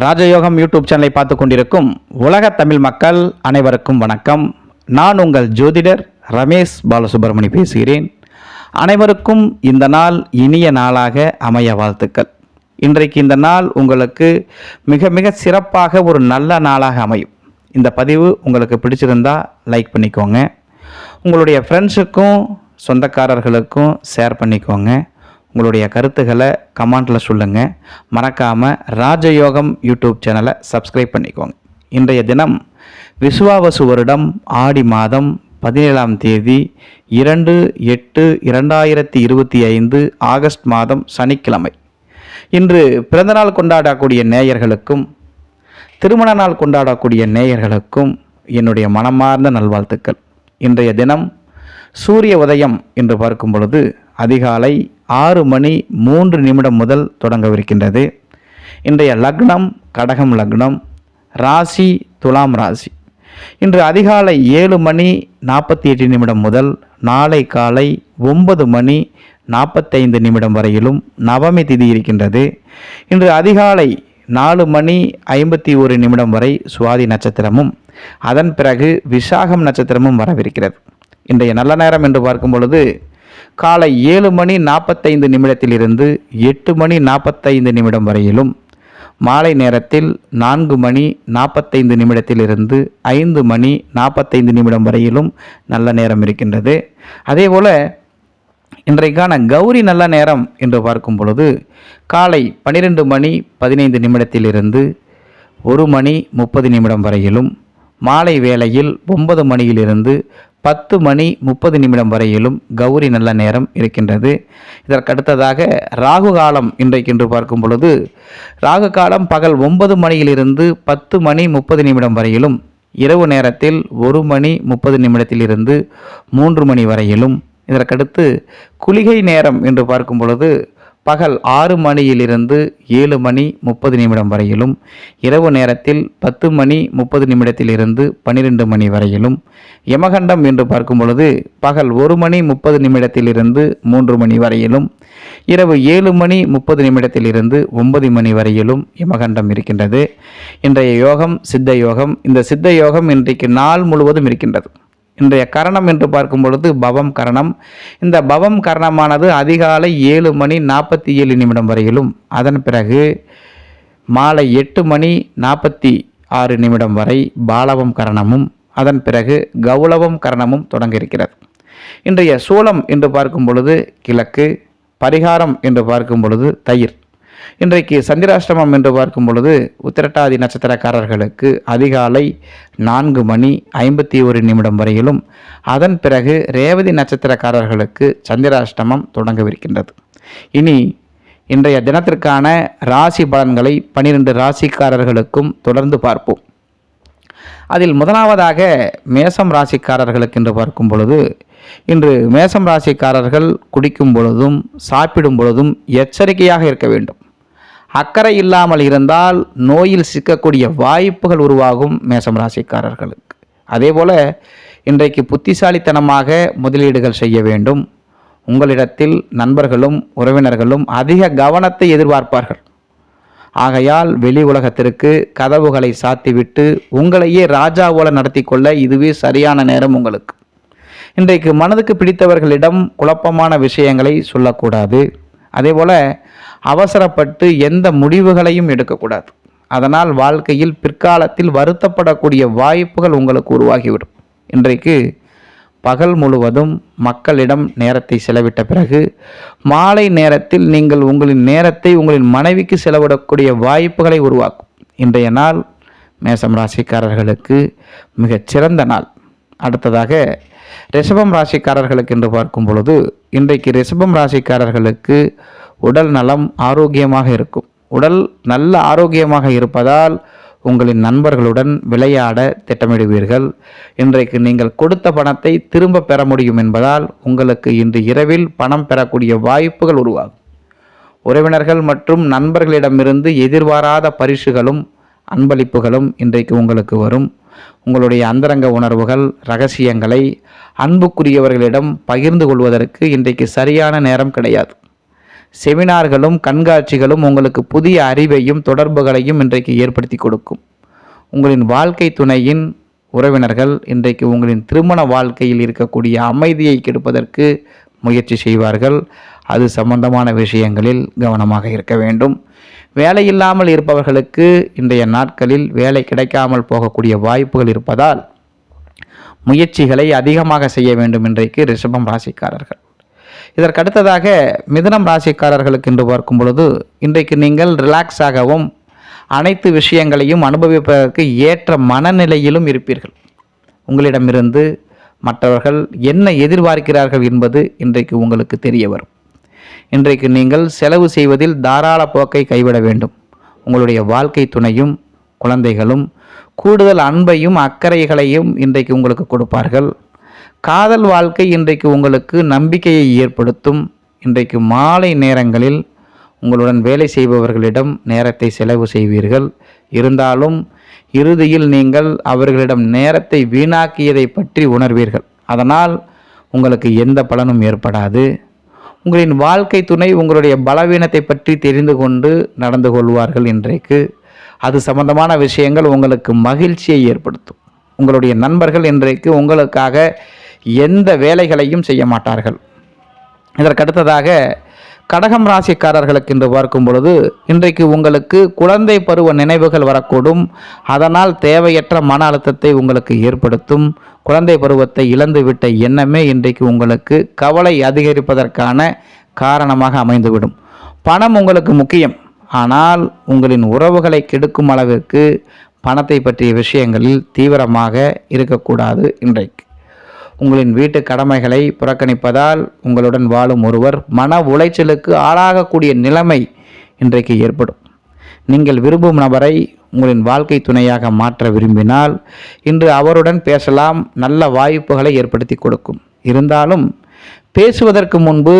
ராஜயோகம் யூடியூப் சேனலை பார்த்து கொண்டிருக்கும் உலக தமிழ் மக்கள் அனைவருக்கும் வணக்கம். நான் உங்கள் ஜோதிடர் ரமேஷ் பாலசுப்ரமணி பேசுகிறேன். அனைவருக்கும் இந்த நாள் இனிய நாளாக அமைய வாழ்த்துக்கள். இன்றைக்கு இந்த நாள் உங்களுக்கு மிக மிக சிறப்பாக ஒரு நல்ல நாளாக அமையும். இந்த பதிவு உங்களுக்கு பிடிச்சிருந்தா லைக் பண்ணிக்கோங்க. உங்களுடைய ஃப்ரெண்ட்ஸுக்கும் சொந்தக்காரர்களுக்கும் ஷேர் பண்ணிக்கோங்க. உங்களுடைய கருத்துக்களை கமெண்ட்டில் சொல்லுங்கள் மறக்காமல் ராஜயோகம் யூடியூப் சேனலை சப்ஸ்கிரைப் பண்ணிக்கோங்க. இன்றைய தினம் விசுவாவசு வருடம் ஆடி மாதம் பதினேழாம் தேதி இரண்டு எட்டு இரண்டாயிரத்தி இருபத்தி ஐந்து ஆகஸ்ட் மாதம் சனிக்கிழமை. இன்று பிறந்தநாள் கொண்டாடக்கூடிய நேயர்களுக்கும் திருமண நாள் கொண்டாடக்கூடிய நேயர்களுக்கும் என்னுடைய மனமார்ந்த நல்வாழ்த்துக்கள். இன்றைய தினம் சூரிய உதயம் என்று பார்க்கும் பொழுது அதிகாலை ஆறு மணி மூன்று நிமிடம் முதல் தொடங்கவிருக்கின்றது. இன்றைய லக்னம் கடகம் லக்னம் ராசி துலாம் ராசி. இன்று அதிகாலை ஏழு மணி நாற்பத்தி எட்டு நிமிடம் முதல் நாளை காலை ஒன்பது மணி நாற்பத்தைந்து நிமிடம் வரையிலும் நவமி திதி இருக்கின்றது. இன்று அதிகாலை நாலு மணி ஐம்பத்தி ஒரு நிமிடம் வரை சுவாதி நட்சத்திரமும் அதன் பிறகு விசாகம் நட்சத்திரமும் வரவிருக்கிறது. இன்றைய நல்ல நேரம் என்று பார்க்கும் பொழுது காலை ஏழு மணி நாற்பத்தைந்து நிமிடத்திலிருந்து எட்டு மணி நாற்பத்தைந்து நிமிடம் வரையிலும் மாலை நேரத்தில் நான்கு மணி நாற்பத்தைந்து நிமிடத்திலிருந்து ஐந்து மணி நாற்பத்தைந்து நிமிடம் வரையிலும் நல்ல நேரம் இருக்கின்றது. அதேபோல் இன்றைக்கான கௌரி நல்ல நேரம் என்று பார்க்கும் பொழுது காலை பன்னிரெண்டு மணி பதினைந்து நிமிடத்திலிருந்து ஒரு மணி முப்பது நிமிடம் வரையிலும் மாலை வேளையில் ஒன்பது மணியிலிருந்து பத்து மணி முப்பது நிமிடம் வரையிலும் கௌரி நல்ல நேரம் இருக்கின்றது. இதற்கடுத்ததாக ராகு காலம் இன்றைக்கு என்று பார்க்கும் பொழுது ராகு காலம் பகல் ஒன்பது மணியிலிருந்து பத்து மணி முப்பது நிமிடம் வரையிலும் இரவு நேரத்தில் ஒரு மணி முப்பது நிமிடத்திலிருந்து மூன்று மணி வரையிலும். இதற்கடுத்து குளிகை நேரம் என்று பார்க்கும் பொழுது பகல் ஆறு மணியிலிருந்து ஏழு மணி முப்பது நிமிடம் வரையிலும் இரவு நேரத்தில் பத்து மணி முப்பது நிமிடத்திலிருந்து பன்னிரெண்டு மணி வரையிலும். யமகண்டம் என்று பார்க்கும் பொழுது பகல் ஒரு மணி முப்பது நிமிடத்திலிருந்து மூன்று மணி வரையிலும் இரவு ஏழு மணி முப்பது நிமிடத்திலிருந்து ஒன்பது மணி வரையிலும் யமகண்டம் இருக்கின்றது. இன்றைய யோகம் சித்த யோகம் இந்த சித்த யோகம் இன்றைக்கு நாள் முழுவதும் இருக்கின்றது. இன்றைய கரணம் என்று பார்க்கும் பொழுது பவம் கரணம். இந்த பவம் கரணமானது அதிகாலை ஏழு மணி நாற்பத்தி ஏழு நிமிடம் வரையிலும். அதன் பிறகு மாலை எட்டு மணி நாற்பத்தி ஆறு நிமிடம் வரை பாலவம் கரணமும் அதன் பிறகு கௌளவம் கரணமும் தொடங்க இருக்கிறது இன்றைய சூளம் என்று பார்க்கும் பொழுது கிழக்கு பரிகாரம் என்று பார்க்கும் பொழுது தயிர். இன்றைக்கு சந்திராஷ்டமம் என்று பார்க்கும் பொழுது உத்திரட்டாதி நட்சத்திரக்காரர்களுக்கு அதிகாலை நான்கு மணி ஐம்பத்தி ஒரு நிமிடம் வரையிலும் அதன் பிறகு ரேவதி நட்சத்திரக்காரர்களுக்கு சந்திராஷ்டமம் தொடங்கவிருக்கின்றது. இனி இன்றைய தினத்திற்கான ராசி பலன்களை பனிரெண்டு ராசிக்காரர்களுக்கும் தொடர்ந்து பார்ப்போம். அதில் முதலாவதாக மேசம் ராசிக்காரர்களுக்கு என்று பார்க்கும் பொழுது இன்று மேசம் ராசிக்காரர்கள் குடிக்கும் பொழுதும் சாப்பிடும் பொழுதும் எச்சரிக்கையாக இருக்க வேண்டும். அக்கறை இல்லாமல் இருந்தால் நோயில் சிக்கக்கூடிய வாய்ப்புகள் உருவாகும் மேசம் ராசிக்காரர்களுக்கு. அதேபோல இன்றைக்கு புத்திசாலித்தனமாக முதலீடுகள் செய்ய வேண்டும். உங்களிடத்தில் நண்பர்களும் உறவினர்களும் அதிக கவனத்தை எதிர்பார்ப்பார்கள். ஆகையால் வெளி உலகத்திற்கு கதவுகளை சாத்திவிட்டு உங்களையே ராஜா போல நடத்தி கொள்ள இதுவே சரியான நேரம் உங்களுக்கு. இன்றைக்கு மனதுக்கு பிடித்தவர்களிடம் குழப்பமான விஷயங்களை சொல்லக்கூடாது. அதேபோல அவசரப்பட்டு எந்த முடிவுகளையும் எடுக்கக்கூடாது. அதனால் வாழ்க்கையில் பிற்காலத்தில் வருத்தப்படக்கூடிய வாய்ப்புகள் உங்களுக்கு உருவாகிவிடும். இன்றைக்கு பகல் முழுவதும் மக்களிடம் நேரத்தை செலவிட்ட பிறகு மாலை நேரத்தில் நீங்கள் உங்களின் நேரத்தை உங்களின் மனைவிக்கு செலவிடக்கூடிய வாய்ப்புகளை உருவாக்கும். இன்றைய நாள் மேசம் ராசிக்காரர்களுக்கு மிகச்சிறந்த நாள். அடுத்ததாக ரிஷபம் ராசிக்காரர்களுக்கு என்று பார்க்கும் பொழுது இன்றைக்கு ரிஷபம் ராசிக்காரர்களுக்கு உடல் நலம் ஆரோக்கியமாக இருக்கும். உடல் நல்ல ஆரோக்கியமாக இருப்பதால் உங்களின் நண்பர்களுடன் விளையாட திட்டமிடுவீர்கள். இன்றைக்கு நீங்கள் கொடுத்த பணத்தை திரும்ப பெற முடியும் என்பதால் உங்களுக்கு இன்று இரவில் பணம் பெறக்கூடிய வாய்ப்புகள் உருவாகும். உறவினர்கள் மற்றும் நண்பர்களிடமிருந்து எதிர்பாராத பரிசுகளும் அன்பளிப்புகளும் இன்றைக்கு உங்களுக்கு வரும். உங்களுடைய அந்தரங்க உணர்வுகள் ரகசியங்களை அன்புக்குரியவர்களிடம் பகிர்ந்து கொள்வதற்கு இன்றைக்கு சரியான நேரம் கிடையாது. செமினார்களும் கண்காட்சிகளும் உங்களுக்கு புதிய அறிவையும் தொடர்புகளையும் இன்றைக்கு ஏற்படுத்தி கொடுக்கும். உங்களின் வாழ்க்கை துணையின் உறவினர்கள் இன்றைக்கு உங்களின் திருமண வாழ்க்கையில் இருக்கக்கூடிய அமைதியை கெடுப்பதற்கு முயற்சி செய்வார்கள். அது சம்பந்தமான விஷயங்களில் கவனமாக இருக்க வேண்டும். வேலை இல்லாமல் இருப்பவர்களுக்கு இன்றைய நாட்களில் வேலை கிடைக்காமல் போகக்கூடிய வாய்ப்புகள் இருப்பதால் முயற்சிகளை அதிகமாக செய்ய வேண்டும் இன்றைக்கு ரிஷபம் ராசிக்காரர்கள். இதற்கடுத்ததாக மிதனம் ராசிக்காரர்களுக்கு என்று பார்க்கும் பொழுது இன்றைக்கு நீங்கள் ரிலாக்ஸாகவும் அனைத்து விஷயங்களையும் அனுபவிப்பதற்கு ஏற்ற மனநிலையிலும் இருப்பீர்கள். உங்களிடமிருந்து மற்றவர்கள் என்ன எதிர்பார்க்கிறார்கள் என்பது இன்றைக்கு உங்களுக்கு தெரிய வரும். இன்றைக்கு நீங்கள் செலவு செய்வதில் தாராள போக்கை கைவிட வேண்டும். உங்களுடைய வாழ்க்கை துணையும் குழந்தைகளும் கூடுதல் அன்பையும் அக்கறைகளையும் இன்றைக்கு உங்களுக்கு கொடுப்பார்கள். காதல் வாழ்க்கை இன்றைக்கு உங்களுக்கு நம்பிக்கையை ஏற்படுத்தும். இன்றைக்கு மாலை நேரங்களில் உங்களுடன் வேலை செய்பவர்களிடம் நேரத்தை செலவு செய்வீர்கள். இருந்தாலும் இறுதியில் நீங்கள் அவர்களிடம் நேரத்தை வீணாக்கியதை பற்றி உணர்வீர்கள். அதனால் உங்களுக்கு எந்த பலனும் ஏற்படாது. உங்களின் வாழ்க்கை துணை உங்களுடைய பலவீனத்தை பற்றி தெரிந்து கொண்டு நடந்து கொள்வார்கள் இன்றைக்கு. அது சம்பந்தமான விஷயங்கள் உங்களுக்கு மகிழ்ச்சியை ஏற்படுத்தும். உங்களுடைய நண்பர்கள் இன்றைக்கு உங்களுக்காக எந்த வேலைகளையும் செய்ய மாட்டார்கள். இதற்கடுத்ததாக கடகம் ராசிக்காரர்களுக்கு என்று பார்க்கும் பொழுது இன்றைக்கு உங்களுக்கு குழந்தை பருவ நினைவுகள் வரக்கூடும். அதனால் தேவையற்ற மன அழுத்தத்தை உங்களுக்கு ஏற்படுத்தும். குழந்தை பருவத்தை இழந்துவிட்ட எண்ணமே இன்றைக்கு உங்களுக்கு கவலை அதிகரிப்பதற்கான காரணமாக அமைந்துவிடும். பணம் உங்களுக்கு முக்கியம். ஆனால் உங்களின் உறவுகளை கெடுக்கும் அளவிற்கு பணத்தை பற்றிய விஷயங்களில் தீவிரமாக இருக்கக்கூடாது இன்றைக்கு. உங்களின் வீட்டு கடமைகளை புறக்கணிப்பதால் உங்களுடன் வாழும் ஒருவர் மன உளைச்சலுக்கு ஆளாகக்கூடிய நிலைமை இன்றைக்கு ஏற்படும். நீங்கள் விரும்பும் நபரை உங்களின் வாழ்க்கை துணையாக மாற்ற விரும்பினால் இன்று அவருடன் பேசலாம் நல்ல வாய்ப்புகளை ஏற்படுத்தி கொடுக்கும். இருந்தாலும் பேசுவதற்கு முன்பு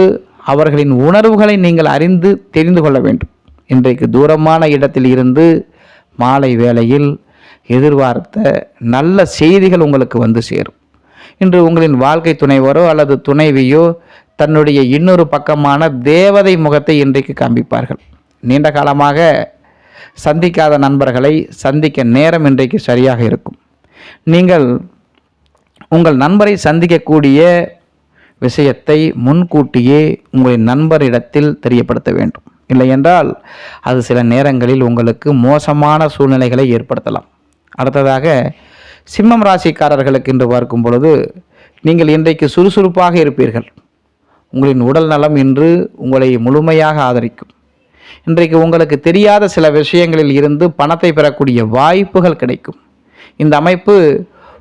அவர்களின் உணர்வுகளை நீங்கள் அறிந்து தெரிந்து கொள்ள வேண்டும். இன்றைக்கு தூரமான இடத்தில் இருந்து மாலை வேளையில் எதிர்பார்த்த நல்ல செய்திகள் உங்களுக்கு வந்து சேரும். இன்று உங்களின் வாழ்க்கை துணைவரோ அல்லது துணைவியோ தன்னுடைய இன்னொரு பக்கமான தேவதை முகத்தை இன்றைக்கு காண்பிப்பார்கள். நீண்ட காலமாக சந்திக்காத நண்பர்களை சந்திக்க நேரம் இன்றைக்கு சரியாக இருக்கும். நீங்கள் உங்கள் நண்பரை சந்திக்கக்கூடிய விஷயத்தை முன்கூட்டியே உங்களின் நண்பரிடத்தில் தெரியப்படுத்த வேண்டும். இல்லை என்றால் அது சில நேரங்களில் உங்களுக்கு மோசமான சூழ்நிலைகளை ஏற்படுத்தலாம். அடுத்ததாக சிம்மம் ராசிக்காரர்களுக்கு என்று பார்க்கும் பொழுது நீங்கள் இன்றைக்கு சுறுசுறுப்பாக இருப்பீர்கள். உங்களின் உடல் நலம் இன்று உங்களை முழுமையாக ஆதரிக்கும். இன்றைக்கு உங்களுக்கு தெரியாத சில விஷயங்களில் இருந்து பணத்தை பெறக்கூடிய வாய்ப்புகள் கிடைக்கும். இந்த அமைப்பு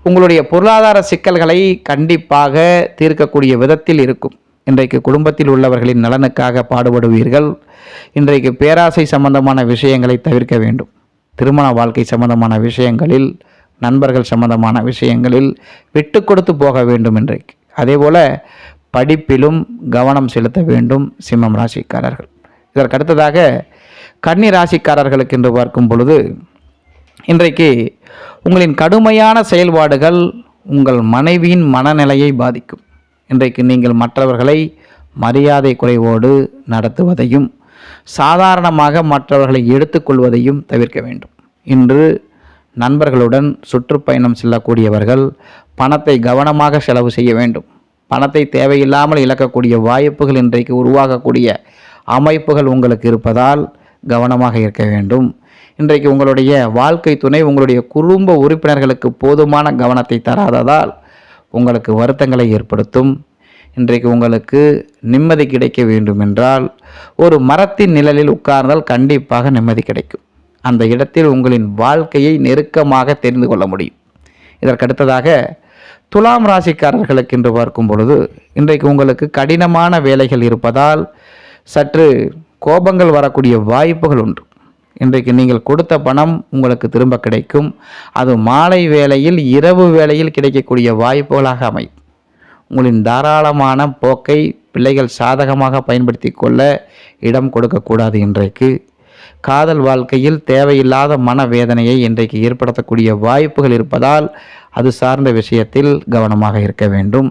உங்களுடைய பொருளாதார சிக்கல்களை கண்டிப்பாக தீர்க்கக்கூடிய விதத்தில் இருக்கும். இன்றைக்கு குடும்பத்தில் உள்ளவர்களின் நலனுக்காக பாடுபடுவீர்கள். இன்றைக்கு பேராசை சம்பந்தமான விஷயங்களை தவிர்க்க வேண்டும். திருமண வாழ்க்கை சம்பந்தமான விஷயங்களில் நண்பர்கள் சம்பந்தமான விஷயங்களில் விட்டு கொடுத்து போக வேண்டும் இன்றைக்கு. அதேபோல படிப்பிலும் கவனம் செலுத்த வேண்டும் சிம்மம் ராசிக்காரர்கள். இதற்கு அடுத்ததாக கன்னி ராசிக்காரர்களுக்கு என்று பார்க்கும் பொழுது இன்றைக்கு உங்களின் கடுமையான செயல்பாடுகள் உங்கள் மனைவியின் மனநிலையை பாதிக்கும். இன்றைக்கு நீங்கள் மற்றவர்களை மரியாதை குறைவோடு நடத்துவதையும் சாதாரணமாக மற்றவர்களை எடுத்துக்கொள்வதையும் தவிர்க்க வேண்டும். இன்று நண்பர்களுடன் சுற்றுப்பயணம் செல்லக்கூடியவர்கள் பணத்தை கவனமாக செலவு செய்ய வேண்டும். பணத்தை தேவையில்லாமல் இழக்கக்கூடிய வாய்ப்புகள் இன்றைக்கு உருவாகக்கூடிய அமைப்புகள் உங்களுக்கு இருப்பதால் கவனமாக இருக்க வேண்டும். இன்றைக்கு உங்களுடைய வாழ்க்கை துணை உங்களுடைய குடும்ப உறுப்பினர்களுக்கு போதுமான கவனத்தை தராததால் உங்களுக்கு வருத்தங்களை ஏற்படுத்தும். இன்றைக்கு உங்களுக்கு நிம்மதி கிடைக்க வேண்டுமென்றால் ஒரு மரத்தின் நிழலில் உட்கார்ந்தால் கண்டிப்பாக நிம்மதி கிடைக்கும். அந்த இடத்தில் உங்களின் வாழ்க்கையை நெருக்கமாக தெரிந்து கொள்ள முடியும். இதற்கடுத்ததாக துலாம் ராசிக்காரர்களுக்கு என்று பார்க்கும் பொழுது இன்றைக்கு உங்களுக்கு கடினமான வேலைகள் இருப்பதால் சற்று கோபங்கள் வரக்கூடிய வாய்ப்புகள் உண்டு. இன்றைக்கு நீங்கள் கொடுத்த பணம் உங்களுக்கு திரும்ப கிடைக்கும். அது மாலை வேளையில் இரவு வேளையில் கிடைக்கக்கூடிய வாய்ப்புகளாக அமையும். உங்களின் தாராளமான போக்கை பிள்ளைகள் சாதகமாக பயன்படுத்தி கொள்ள இடம் கொடுக்கக்கூடாது இன்றைக்கு. காதல் வாழ்க்கையில் தேவையில்லாத மனவேதனையை இன்றைக்கு ஏற்படுத்தக்கூடிய வாய்ப்புகள் இருப்பதால் அது சார்ந்த விஷயத்தில் கவனமாக இருக்க வேண்டும்.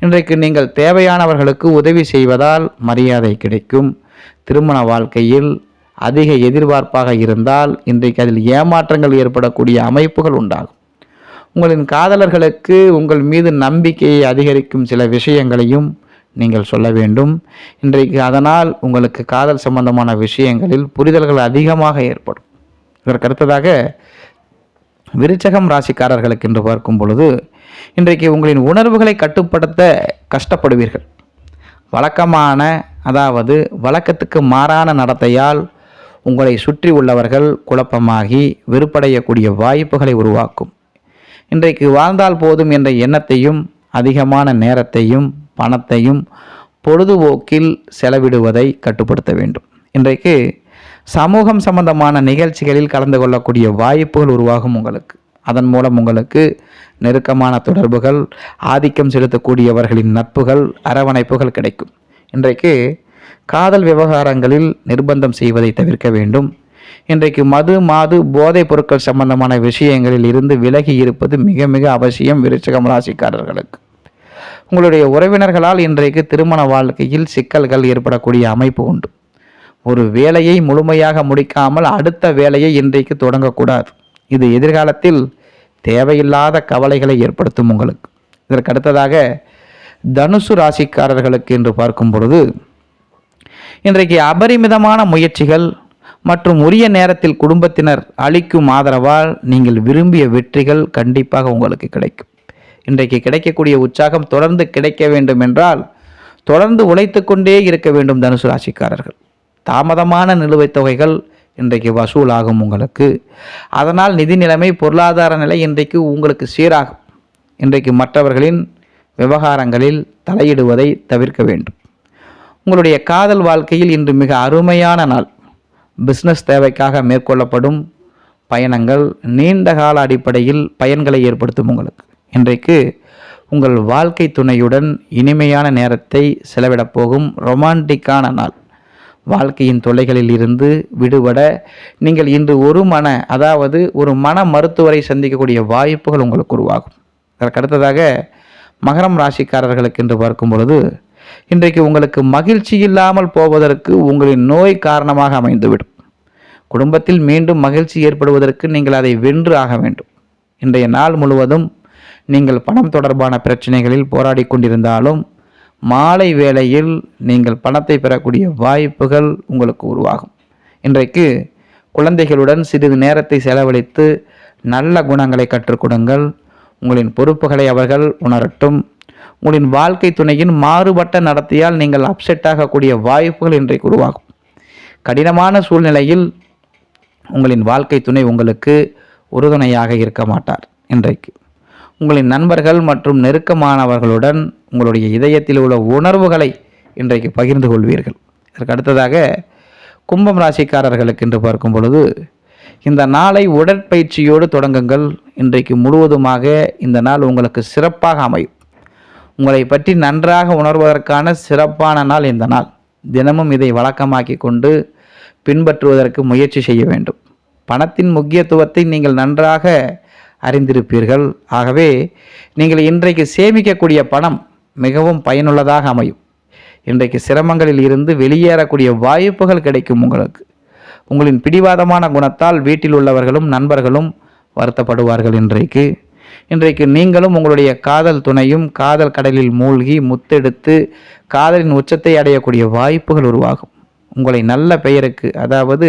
இன்றைக்கு நீங்கள் தேவையானவர்களுக்கு உதவி செய்வதால் மரியாதை கிடைக்கும். திருமண வாழ்க்கையில் அதிக எதிர்பார்ப்பாக இருந்தால் இன்றைக்கு அதில் ஏமாற்றங்கள் ஏற்படக்கூடிய அமைப்புகள் உண்டாகும். உங்களின் காதலர்களுக்கு உங்கள் மீது நம்பிக்கையை அதிகரிக்கும் சில விஷயங்களையும் நீங்கள் சொல்ல வேண்டும். இன்றைக்கு அதனால் உங்களுக்கு காதல் சம்பந்தமான விஷயங்களில் புரிதல்கள் அதிகமாக ஏற்படும். இதற்கு அடுத்ததாக விருச்சகம் ராசிக்காரர்களுக்கு என்று பார்க்கும் பொழுது இன்றைக்கு உங்களின் உணர்வுகளை கட்டுப்படுத்த கஷ்டப்படுவீர்கள். வழக்கமான அதாவது வழக்கத்துக்கு மாறான நடத்தையால் உங்களை சுற்றி உள்ளவர்கள் குழப்பமாகி வெறுப்படையக்கூடிய வாய்ப்புகளை உருவாக்கும். இன்றைக்கு வாழ்ந்தால் போதும் என்ற எண்ணத்தையும் அதிகமான நேரத்தையும் பணத்தையும் பொழுதுபோக்கில் செலவிடுவதை கட்டுப்படுத்த வேண்டும். இன்றைக்கு சமூகம் சம்பந்தமான நிகழ்ச்சிகளில் கலந்து கொள்ளக்கூடிய வாய்ப்புகள் உருவாகும் உங்களுக்கு. அதன் மூலம் உங்களுக்கு நெருக்கமான தொடர்புகள் ஆதிக்கம் செலுத்தக்கூடியவர்களின் நட்புகள் அரவணைப்புகள் கிடைக்கும். இன்றைக்கு காதல் விவகாரங்களில் நிர்பந்தம் செய்வதை தவிர்க்க வேண்டும். இன்றைக்கு மது மாது போதைப் பொருட்கள் சம்பந்தமான விஷயங்களில் இருந்து விலகி இருப்பது மிக மிக அவசியம் விருச்சகம் ராசிக்காரர்களுக்கு. உங்களுடைய உறவினர்களால் இன்றைக்கு திருமண வாழ்க்கையில் சிக்கல்கள் ஏற்படக்கூடிய அமைப்பு உண்டு. ஒரு வேலையை முழுமையாக முடிக்காமல் அடுத்த வேலையை இன்றைக்கு தொடங்கக்கூடாது. இது எதிர்காலத்தில் தேவையில்லாத கவலைகளை ஏற்படுத்தும் உங்களுக்கு. இதற்கு அடுத்ததாக தனுசு ராசிக்காரர்களுக்கு என்று பார்க்கும் பொழுது இன்றைக்கு அபரிமிதமான முயற்சிகள் மற்றும் உரிய நேரத்தில் குடும்பத்தினர் அளிக்கும் ஆதரவால் நீங்கள் விரும்பிய வெற்றிகள் கண்டிப்பாக உங்களுக்கு கிடைக்கும். இன்றைக்கு கிடைக்கக்கூடிய உற்சாகம் தொடர்ந்து கிடைக்க வேண்டும் என்றால் தொடர்ந்து உழைத்து கொண்டே இருக்க வேண்டும் தனுசு ராசிக்காரர்கள். தாமதமான நிலுவைத் தொகைகள் இன்றைக்கு வசூலாகும் உங்களுக்கு. அதனால் நிதி நிலைமை பொருளாதார நிலை இன்றைக்கு உங்களுக்கு சீராகும். இன்றைக்கு மற்றவர்களின் விவகாரங்களில் தலையிடுவதை தவிர்க்க வேண்டும். உங்களுடைய காதல் வாழ்க்கையில் இன்று மிக அருமையான நாள். பிஸ்னஸ் தேவைக்காக மேற்கொள்ளப்படும் பயணங்கள் நீண்ட கால அடிப்படையில் பயன்களை ஏற்படுத்தும் உங்களுக்கு. இன்றைக்கு உங்கள் வாழ்க்கை துணையுடன் இனிமையான நேரத்தை செலவிடப் போகும் ரொமான்டிக்கான நாள். வாழ்க்கையின் தொல்லைகளில் இருந்து விடுபட நீங்கள் இன்று ஒரு மன அதாவது ஒரு மன மருத்துவரை சந்திக்கக்கூடிய வாய்ப்புகள் உங்களுக்கு உருவாகும். அதற்கு அடுத்ததாக மகரம் ராசிக்காரர்களுக்கு என்று பார்க்கும் பொழுது இன்றைக்கு உங்களுக்கு மகிழ்ச்சி இல்லாமல் போவதற்கு உங்களின் நோய் காரணமாக அமைந்துவிடும். குடும்பத்தில் மீண்டும் மகிழ்ச்சி ஏற்படுவதற்கு நீங்கள் அதை வென்று ஆக வேண்டும். இன்றைய நாள் முழுவதும் நீங்கள் பணம் தொடர்பான பிரச்சனைகளில் போராடி கொண்டிருந்தாலும் மாலை வேளையில் நீங்கள் பணத்தை பெறக்கூடிய வாய்ப்புகள் உங்களுக்கு உருவாகும். இன்றைக்கு குழந்தைகளுடன் சிறிது நேரத்தை செலவழித்து நல்ல குணங்களை கற்றுக் கொடுங்கள். உங்களின் பொறுப்புகளை அவர்கள் உணரட்டும். உங்களின் வாழ்க்கை துணையின் மாறுபட்ட நடத்தையால் நீங்கள் அப்செட் ஆகக்கூடிய வாய்ப்புகள் இன்றைக்கு உருவாகும். கடினமான சூழ்நிலையில் உங்களின் வாழ்க்கை துணை உங்களுக்கு உறுதுணையாக இருக்க மாட்டார் இன்றைக்கு. உங்களின் நண்பர்கள் மற்றும் நெருக்கமானவர்களுடன் உங்களுடைய இதயத்தில் உள்ள உணர்வுகளை இன்றைக்கு பகிர்ந்து கொள்வீர்கள். இதற்கு அடுத்ததாக கும்பம் ராசிக்காரர்களுக்கு என்று பார்க்கும் பொழுது இந்த நாளை உடற்பயிற்சியோடு தொடங்குங்கள். இன்றைக்கு முழுவதுமாக இந்த நாள் உங்களுக்கு சிறப்பாக அமையும். உங்களை பற்றி நன்றாக உணர்வதற்கான சிறப்பான நாள் இந்த நாள். தினமும் இதை வழக்கமாக்கி கொண்டு பின்பற்றுவதற்கு முயற்சி செய்ய வேண்டும். பணத்தின் முக்கியத்துவத்தை நீங்கள் நன்றாக அறிந்திருப்பீர்கள். ஆகவே நீங்கள் இன்றைக்கு சேமிக்கக்கூடிய பணம் மிகவும் பயனுள்ளதாக அமையும். இன்றைக்கு சிரமங்களில் இருந்து வெளியேறக்கூடிய வாய்ப்புகள் கிடைக்கும் உங்களுக்கு. உங்களின் பிடிவாதமான குணத்தால் வீட்டில் உள்ளவர்களும் நண்பர்களும் வருத்தப்படுவார்கள் இன்றைக்கு. இன்றைக்கு நீங்களும் உங்களுடைய காதல் துணையும் காதல் கடலில் மூழ்கி முத்தெடுத்து காதலின் உச்சத்தை அடையக்கூடிய வாய்ப்புகள் உருவாகும். உங்களை நல்ல பெயருக்கு அதாவது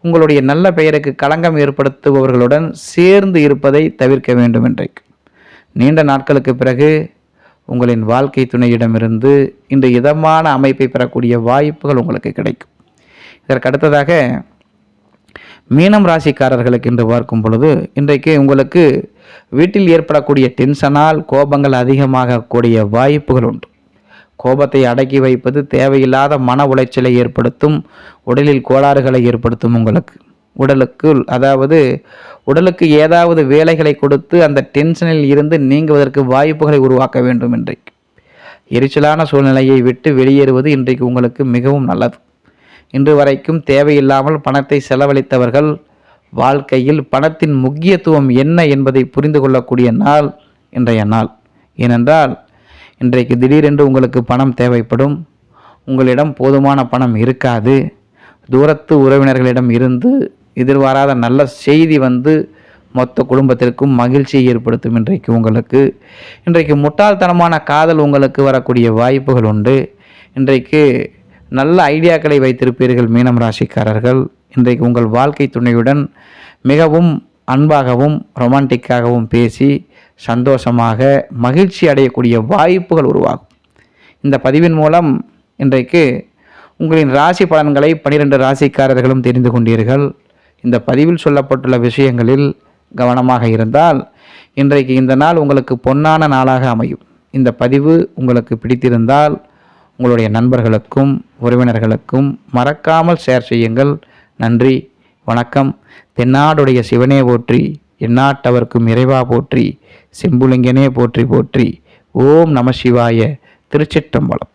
உங்களுடைய நல்ல பெயருக்கு களங்கம் ஏற்படுத்துபவர்களுடன் சேர்ந்து இருப்பதை தவிர்க்க வேண்டும் இன்றைக்கு. நீண்ட நாட்களுக்கு பிறகு உங்களின் வாழ்க்கை துணையிடமிருந்து இந்த இதமான அமைப்பை பெறக்கூடிய வாய்ப்புகள் உங்களுக்கு கிடைக்கும். இதற்கு அடுத்ததாக மீனம் ராசிக்காரர்களுக்கு என்று பார்க்கும் பொழுது இன்றைக்கு உங்களுக்கு வீட்டில் ஏற்படக்கூடிய டென்ஷனால் கோபங்கள் அதிகமாகக்கூடிய வாய்ப்புகள் உண்டு. கோபத்தை அடக்கி வைப்பது தேவையில்லாத மன உளைச்சலை ஏற்படுத்தும் உடலில் கோளாறுகளை ஏற்படுத்தும் உங்களுக்கு. உடலுக்குள் அதாவது உடலுக்கு ஏதாவது வேலைகளை கொடுத்து அந்த டென்ஷனில் இருந்து நீங்குவதற்கு வாய்ப்புகளை உருவாக்க வேண்டும் இன்றைக்கு. எரிச்சலான சூழ்நிலையை விட்டு வெளியேறுவது இன்றைக்கு உங்களுக்கு மிகவும் நல்லது. இன்று வரைக்கும் தேவையில்லாமல் பணத்தை செலவழித்தவர்கள் வாழ்க்கையில் பணத்தின் முக்கியத்துவம் என்ன என்பதை புரிந்து கொள்ளக்கூடிய நாள் இன்றைய நாள். ஏனென்றால் இன்றைக்கு திடீரென்று உங்களுக்கு பணம் தேவைப்படும். உங்களிடம் போதுமான பணம் இருக்காது. தூரத்து உறவினர்களிடம் இருந்து எதிர்பாராத நல்ல செய்தி வந்து மொத்த குடும்பத்திற்கும் மகிழ்ச்சியை ஏற்படுத்தும் இன்றைக்கு உங்களுக்கு. இன்றைக்கு முட்டாள்தனமான காதல் உங்களுக்கு வரக்கூடிய வாய்ப்புகள் உண்டு. இன்றைக்கு நல்ல ஐடியாக்களை வைத்திருப்பீர்கள் மீனம் ராசிக்காரர்கள். இன்றைக்கு உங்கள் வாழ்க்கை துணையுடன் மிகவும் அன்பாகவும் ரொமான்டிக்காகவும் பேசி சந்தோஷமாக மகிழ்ச்சி அடையக்கூடிய வாய்ப்புகள் உருவாகும். இந்த பதிவின் மூலம் இன்றைக்கு உங்களின் ராசி பலன்களை பனிரெண்டு ராசிக்காரர்களும் தெரிந்து கொண்டீர்கள். இந்த பதிவில் சொல்லப்பட்டுள்ள விஷயங்களில் கவனமாக இருந்தால் இன்றைக்கு இந்த நாள் உங்களுக்கு பொன்னான நாளாக அமையும். இந்த பதிவு உங்களுக்கு பிடித்திருந்தால் உங்களுடைய நண்பர்களுக்கும் உறவினர்களுக்கும் மறக்காமல் ஷேர் செய்யுங்கள். நன்றி வணக்கம். தென்னாடுடைய சிவனே போற்றி எந்நாட்டவர்க்கும் இறைவா போற்றி செம்புலிங்கனே போற்றி போற்றி ஓம் நம சிவாய திருச்சிற்றம்பலம்.